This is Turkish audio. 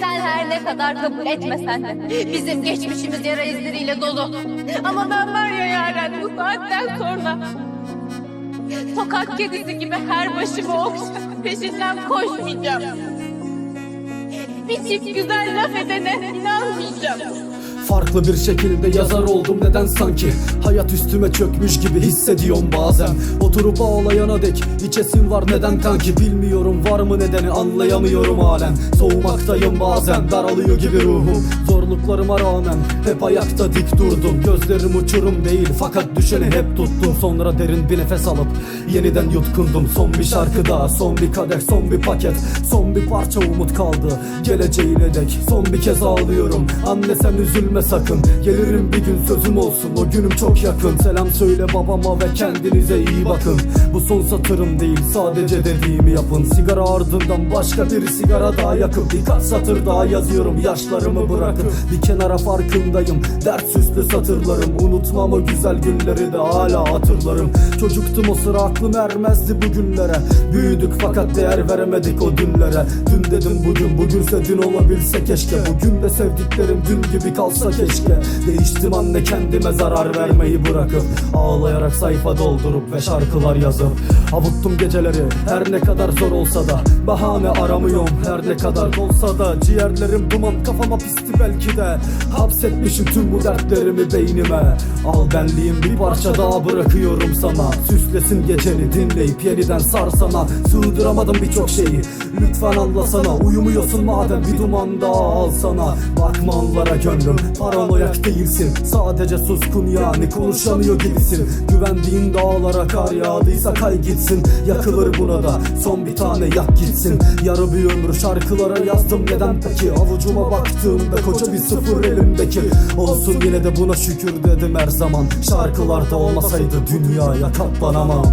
Sen her ne kadar kabul etmesen de bizim geçmişimiz yara izleriyle dolu. Ama ben var ya Yaren bu saatten sonra sokak kedisi gibi her başımı okşatıp peşinden koşmayacağım. Bir çift güzel laf edene inanmayacağım. Farklı bir şekilde yazar oldum neden sanki? Hayat üstüme çökmüş gibi hissediyorum bazen. Oturup ağlayana dek içesim var neden kanki? Bilmiyorum var mı nedeni anlayamıyorum halen. Soğumaktayım bazen daralıyor gibi ruhum. Zorluklarıma rağmen hep ayakta dik durdum. Gözlerim uçurum değil fakat düşeni hep tuttum. Sonra derin bir nefes alıp yeniden yutkundum. Son bir şarkı daha son bir kadeh son bir paket. Son bir parça umut kaldı geleceğine dek. Son bir kez ağlıyorum. Anne sen üzülme sakın. Gelirim bir gün sözüm olsun o günüm çok yakın. Selam söyle babama ve kendinize iyi bakın. Bu son satırım değil sadece dediğimi yapın. Sigara ardından başka bir sigara daha yakıp Birkaç satır daha yazıyorum yaşlarımı bırakıp Bir kenara farkındayım dert süslü satırlarım. Unutmam o güzel günleri de hala hatırlarım. Çocuktum o sıra aklım ermezdi bu günlere Büyüdük fakat değer veremedik o dünlere Dün dedim bugün bugünse dün olabilse keşke. Bugün de sevdiklerim dün gibi kalsa keşke. Değiştim anne kendime zarar vermeyi bırakıp Ağlayarak sayfa doldurup ve şarkılar yazıp Avuttum geceleri. Her ne kadar zor olsa da Bahane aramıyorum. Her ne kadar olsa da Ciğerlerim duman kafama pisti belki de. Hapsetmişim tüm bu dertlerimi beynime. Al benliğim bir parça daha bırakıyorum sana. Süslesin geceni dinleyip yeniden sarsana. Sığdıramadım birçok şeyi. Lütfen anlasana Uyumuyorsun madem. Bir duman daha alsana Bakma onlara gönlüm Paranoyak değilsin. Sadece suskun yani konuşamıyor gibisin. Güvendiğin dağlara kar yağdıysa kay gitsin. Yakılır buna da son bir tane yak gitsin. Yarı bir ömür şarkılara yazdım. Neden peki? Avucuma baktığımda koca bir sıfır elimdeki. Olsun yine de buna şükür dedim her zaman. Şarkılarda olmasaydı dünyaya katlanamam